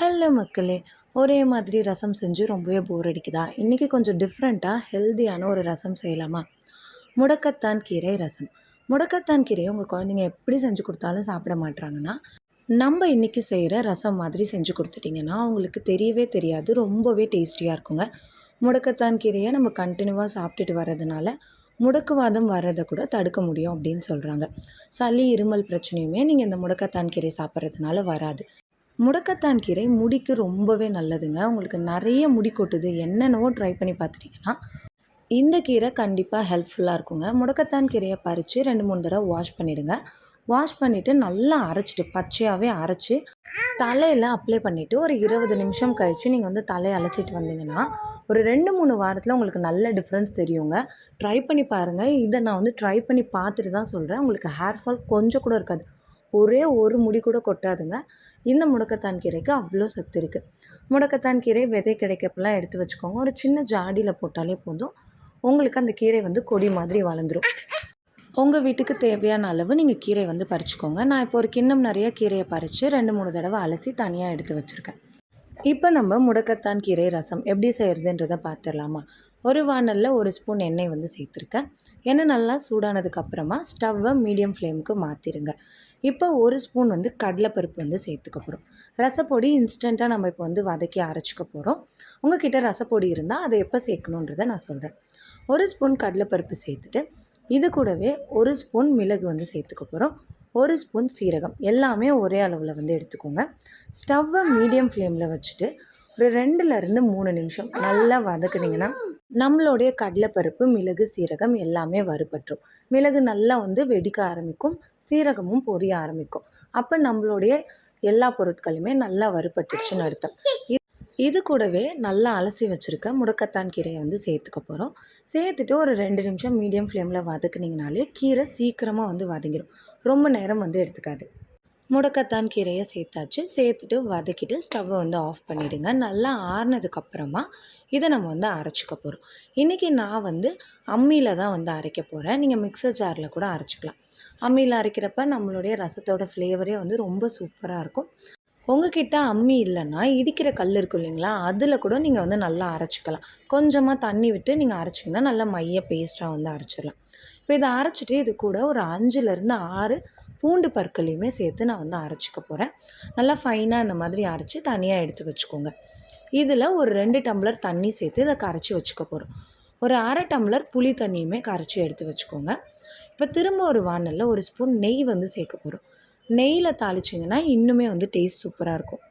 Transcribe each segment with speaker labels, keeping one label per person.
Speaker 1: Hello மக்களே. ஒரே மாதிரி ரசம் செஞ்சு ரொம்பவே போர் அடிக்குதா? இன்றைக்கி கொஞ்சம் டிஃப்ரெண்ட்டாக ஹெல்தியான ஒரு ரசம் செய்யலாமா? முடக்கத்தான் கீரை ரசம். முடக்கத்தான் கீரையை உங்கள் குழந்தைங்க எப்படி செஞ்சு கொடுத்தாலும் சாப்பிட மாட்றாங்கன்னா நம்ம இன்றைக்கி செய்கிற ரசம் மாதிரி செஞ்சு கொடுத்துட்டிங்கன்னா அவங்களுக்கு தெரியவே தெரியாது. ரொம்பவே டேஸ்டியாக இருக்குங்க. முடக்கத்தான் கீரையை நம்ம கண்டினியூவாக சாப்பிட்டுட்டு வர்றதுனால முடக்குவாதம் வர்றதை கூட தடுக்க முடியும் அப்படின்னு சொல்கிறாங்க சளி இருமல் பிரச்சனையுமே நீங்கள் இந்த முடக்கத்தான் கீரை சாப்பிட்றதுனால வராது. முடக்கத்தான் கீரை முடிக்கு ரொம்பவே நல்லதுங்க. உங்களுக்கு நிறைய முடி கொட்டுது. என்னென்னவோ ட்ரை பண்ணி பார்த்துட்டிங்கன்னா இந்த கீரை கண்டிப்பாக ஹெல்ப்ஃபுல்லாக இருக்குங்க. முடக்கத்தான் கீரையை பறித்து ரெண்டு மூணு தடவை வாஷ் பண்ணிவிடுங்க வாஷ் பண்ணிவிட்டு நல்லா அரைச்சிட்டு பச்சையாகவே அரைச்சி தலையில் அப்ளை பண்ணிவிட்டு ஒரு இருபது நிமிஷம் கழித்து நீங்கள் வந்து தலையை அலசிட்டு வந்தீங்கன்னா ஒரு ரெண்டு மூணு வாரத்தில் உங்களுக்கு நல்ல டிஃப்ரென்ஸ் தெரியுங்க. ட்ரை பண்ணி பாருங்கள் இதை நான் வந்து ட்ரை பண்ணி பார்த்துட்டு தான் சொல்கிறேன் உங்களுக்கு ஹேர் ஃபால் கொஞ்சம் கூட இருக்காது. ஒரே ஒரு முடி கூட கொட்டாதுங்க. இந்த முடக்கத்தான் கீரைக்கு அவ்வளோ சத்து இருக்குது முடக்கத்தான் கீரை விதை கிடைக்கப்பெல்லாம் எடுத்து வச்சுக்கோங்க. ஒரு சின்ன ஜாடியில் போட்டாலே போதும். உங்களுக்கு அந்த கீரை வந்து கொடி மாதிரி வளர்ந்துடும் உங்கள் வீட்டுக்கு தேவையான அளவு நீங்கள் கீரை வந்து பறிச்சுக்கோங்க. நான் இப்போ ஒரு கிண்ணம் நிறைய கீரையை பறித்து ரெண்டு மூணு தடவை அலசி தனியாக எடுத்து வச்சுருக்கேன். இப்போ நம்ம முடக்கத்தான் கீரை ரசம் எப்படி செய்கிறதுன்றதை பார்த்துடலாமா? ஒரு வானலில் ஒரு ஸ்பூன் எண்ணெய் வந்து சேர்த்துருக்கேன் எண்ணெய் நல்லா சூடானதுக்கு அப்புறமா ஸ்டவ்வை மீடியம் ஃப்ளேமுக்கு மாற்றிடுங்க இப்போ ஒரு ஸ்பூன் வந்து கடலைப்பருப்பு வந்து சேர்த்துக்க போகிறோம் ரசப்பொடி இன்ஸ்டண்ட்டாக நம்ம இப்போ வந்து வதக்கி அரைச்சிக்க போகிறோம் உங்ககிட்ட ரசப்பொடி இருந்தால் அதை எப்போ சேர்க்கணுன்றதை நான் சொல்கிறேன் ஒரு ஸ்பூன் கடலைப்பருப்பு சேர்த்துட்டு இது கூடவே ஒரு ஸ்பூன் மிளகு வந்து சேர்த்துக்க போகிறோம் ஒரு ஸ்பூன் சீரகம். எல்லாமே ஒரே அளவில் வந்து எடுத்துக்கோங்க. ஸ்டவ்வை மீடியம் ஃப்ளேமில் வச்சுட்டு ஒரு ரெண்டுலேருந்து மூணு நிமிஷம் நல்லா வதக்குனிங்கன்னா நம்மளுடைய கடலைப்பருப்பு மிளகு சீரகம் எல்லாமே வறுபட்டுரும். மிளகு நல்லா வந்து வெடிக்க ஆரம்பிக்கும் சீரகமும் பொரிய ஆரம்பிக்கும். அப்போ நம்மளுடைய எல்லா பொருட்களுமே நல்லா வறுபட்டுருச்சுன்னு அர்த்தம். இது கூடவே நல்லா அலசி வச்சுருக்க முடக்கத்தான் கீரையை வந்து சேர்த்துக்க போகிறோம் சேர்த்துட்டு ஒரு ரெண்டு நிமிஷம் மீடியம் ஃப்ளேமில் வதக்குனிங்கனாலே கீரை சீக்கிரமாக வந்து வதங்கிடும் ரொம்ப நேரம் வந்து எடுத்துக்காது. முடக்கத்தான் கீரையை சேர்த்தாச்சு. சேர்த்துட்டு வதக்கிட்டு ஸ்டவ்வை வந்து ஆஃப் பண்ணிவிடுங்க நல்லா ஆறுனதுக்கப்புறமா இதை நம்ம வந்து அரைச்சிக்க போகிறோம் இன்றைக்கி நான் வந்து அம்மியில் தான் வந்து அரைக்க போகிறேன் நீங்கள் மிக்சர் ஜாரில் கூட அரைச்சிக்கலாம். அம்மியில் அரைக்கிறப்ப நம்மளுடைய ரசத்தோட ஃப்ளேவரே வந்து ரொம்ப சூப்பராக இருக்கும். உங்ககிட்ட அம்மி இல்லைன்னா இடிக்கிற கல் இருக்கும் இல்லைங்களா? அதில் கூட நீங்கள் வந்து நல்லா அரைச்சிக்கலாம். கொஞ்சமாக தண்ணி விட்டு நீங்கள் அரைச்சிங்கன்னா நல்லா மைய பேஸ்ட்டாக வந்து அரைச்சிடலாம். இப்போ இதை அரைச்சிட்டு இது கூட ஒரு அஞ்சுலேருந்து ஆறு பூண்டு பற்களையுமே சேர்த்து நான் வந்து அரைச்சிக்க போகிறேன் நல்லா ஃபைனாக இந்த மாதிரி அரைச்சி தனியாக எடுத்து வச்சுக்கோங்க. இதில் ஒரு ரெண்டு டம்ளர் தண்ணி சேர்த்து இதை கரைச்சி வச்சுக்க போகிறோம் ஒரு அரை டம்ளர் புளி தண்ணியுமே கரைச்சி எடுத்து வச்சுக்கோங்க. இப்போ திரும்ப ஒரு வானலில் ஒரு ஸ்பூன் நெய் வந்து சேர்க்க போகிறோம் நெய்யில் தாளிச்சிங்கன்னா இன்னுமே வந்து டேஸ்ட் சூப்பராக இருக்கும்.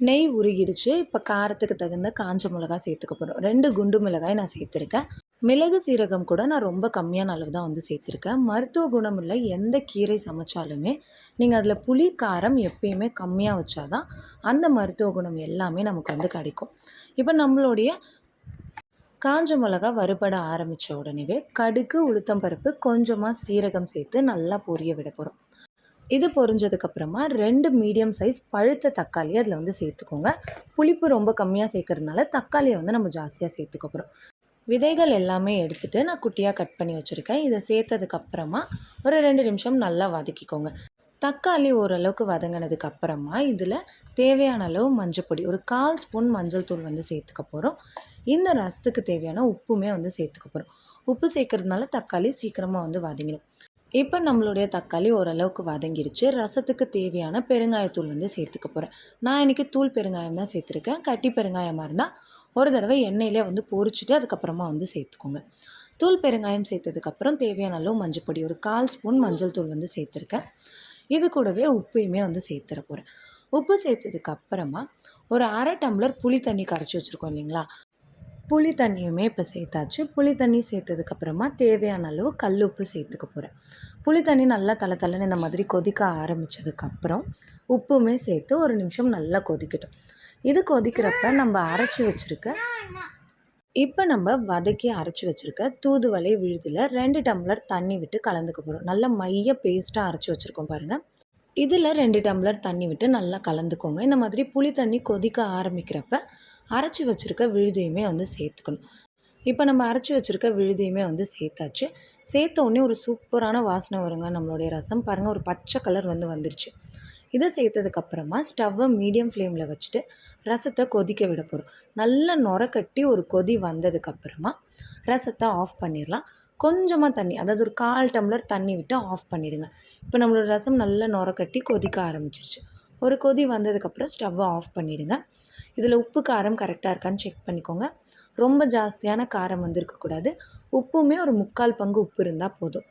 Speaker 1: நெய் உருகிடுச்சு. இப்போ காரத்துக்கு தகுந்த காஞ்ச மிளகாய் சேர்த்துக்க போகிறோம் ரெண்டு குண்டு மிளகாய் நான் சேர்த்துருக்கேன். மிளகு சீரகம் கூட நான் ரொம்ப கம்மியான அளவு தான் வந்து சேர்த்துருக்கேன். மருத்துவ குணம் இல்லை எந்த கீரை சமைச்சாலுமே நீங்கள் அதில் புளி காரம் எப்பயுமே கம்மியாக வச்சாதான் அந்த மருத்துவ குணம் எல்லாமே நமக்கு வந்து கிடைக்கும். இப்போ நம்மளுடைய காஞ்ச மிளகா வறுபட ஆரம்பித்த உடனேவே கடுகு உளுத்தம்பருப்பு கொஞ்சமாக சீரகம் சேர்த்து நல்லா பொரிய விட போகிறோம் இது பொரிஞ்சதுக்கப்புறமா ரெண்டு மீடியம் சைஸ் பழுத்த தக்காளியை அதில் வந்து சேர்த்துக்கோங்க. புளிப்பு ரொம்ப கம்மியாக சேர்க்கறதுனால தக்காளியை வந்து நம்ம ஜாஸ்தியாக சேர்த்துக்க போகிறோம் விதைகள் எல்லாமே எடுத்துகிட்டு நான் குட்டியாக கட் பண்ணி வச்சுருக்கேன். இதை சேர்த்ததுக்கப்புறமா ஒரு ரெண்டு நிமிஷம் நல்லா வதக்கிக்கோங்க. தக்காளி ஓரளவுக்கு வதங்கினதுக்கு அப்புறமா இதில் தேவையான அளவு மஞ்சள் ஒரு கால் ஸ்பூன் மஞ்சள் தூள் வந்து சேர்த்துக்க போகிறோம் இந்த ரசத்துக்கு தேவையான உப்புமே வந்து சேர்த்துக்க போகிறோம் உப்பு சேர்க்கறதுனால தக்காளி சீக்கிரமாக வந்து வதங்கிடும். இப்போ நம்மளுடைய தக்காளி ஓரளவுக்கு வதங்கிடுச்சு ரசத்துக்கு தேவையான பெருங்காயத்தூள் வந்து சேர்த்துக்க போகிறேன் நான் இன்றைக்கி தூள் பெருங்காயம் தான் சேர்த்துருக்கேன். கட்டி பெருங்காயமாக இருந்தால் ஒரு தடவை எண்ணெயிலே வந்து பொரிச்சிட்டு அதுக்கப்புறமா வந்து சேர்த்துக்கோங்க. தூள் பெருங்காயம் சேர்த்ததுக்கப்புறம் தேவையான அளவு மஞ்சள் பொடி ஒரு கால் ஸ்பூன் மஞ்சள் தூள் வந்து சேர்த்துருக்கேன். இது கூடவே உப்பையுமே வந்து சேர்த்துற போகிறேன் உப்பு சேர்த்ததுக்கு அப்புறமா ஒரு அரை டம்ளர் புளி தண்ணி கரைச்சி வச்சுருக்கோம் இல்லைங்களா? புளி தண்ணியுமே இப்போ சேர்த்தாச்சு. புளி தண்ணி சேர்த்ததுக்கப்புறமா தேவையான அளவு கல் உப்பு சேர்த்துக்க போகிறேன் புளி தண்ணி நல்லா தலை தலைன்னு இந்த மாதிரி கொதிக்க ஆரம்பித்ததுக்கப்புறம் உப்புமே சேர்த்து ஒரு நிமிஷம் நல்லா கொதிக்கட்டும். இது கொதிக்கிறப்ப நம்ம அரைச்சி வச்சுருக்க இப்போ நம்ம வதக்கி அரைச்சி வச்சுருக்க தூதுவளை விழுதில் ரெண்டு டம்ளர் தண்ணி விட்டு கலந்துக்க போகிறோம் நல்லா மைய பேஸ்ட்டாக அரைச்சி வச்சுருக்கோம் பாருங்கள் இதில் ரெண்டு டம்ளர் தண்ணி விட்டு நல்லா கலந்துக்கோங்க. இந்த மாதிரி புளி தண்ணி கொதிக்க ஆரம்பிக்கிறப்ப அரைச்சி வச்சுருக்க விழுதியுமே வந்து சேர்த்துக்கணும். இப்போ நம்ம அரைச்சி வச்சுருக்க விழுதியுமே வந்து சேர்த்தாச்சு. சேர்த்த உடனே ஒரு சூப்பரான வாசனை வருங்க நம்மளுடைய ரசம். பாருங்கள் ஒரு பச்சை கலர் வந்து வந்துருச்சு. இதை சேர்த்ததுக்கப்புறமா ஸ்டவ்வை மீடியம் ஃப்ளேமில் வச்சுட்டு ரசத்தை கொதிக்க விட போகிறோம் நல்லா நுர கட்டி ஒரு கொதி வந்ததுக்கப்புறமா ரசத்தை ஆஃப் பண்ணிடலாம். கொஞ்சமாக தண்ணி அதாவது ஒரு கால் டம்ளர் தண்ணி விட்டு ஆஃப் பண்ணிவிடுங்க இப்போ நம்மளோட ரசம் நல்லா நுர கட்டி கொதிக்க ஆரம்பிச்சிருச்சு. ஒரு கொதி வந்ததுக்கப்புறம் ஸ்டவ்வை ஆஃப் பண்ணிவிடுங்க இதில் உப்பு காரம் கரெக்டாக இருக்கான்னு செக் பண்ணிக்கோங்க. ரொம்ப ஜாஸ்தியான காரம் வந்திருக்கக்கூடாது உப்புமே ஒரு முக்கால் பங்கு உப்பு இருந்தால் போதும்.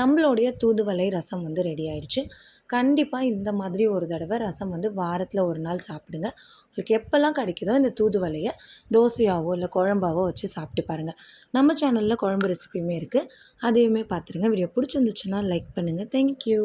Speaker 1: நம்மளுடைய தூதுவளை ரசம் வந்து ரெடி ஆயிடுச்சு. கண்டிப்பாக இந்த மாதிரி ஒரு தடவை ரசம் வந்து வாரத்தில் ஒரு நாள் சாப்பிடுங்க. உங்களுக்கு எப்போல்லாம் கிடைக்குதோ இந்த தூதுவளையை தோசையாவோ இல்லை குழம்பாவோ வச்சு சாப்பிட்டு பாருங்கள் நம்ம சேனலில் குழம்பு ரெசிபியுமே இருக்குது அதையுமே பார்த்துருங்க. வீடியோ பிடிச்சிருந்துச்சுன்னா லைக் பண்ணுங்கள் தேங்க்யூ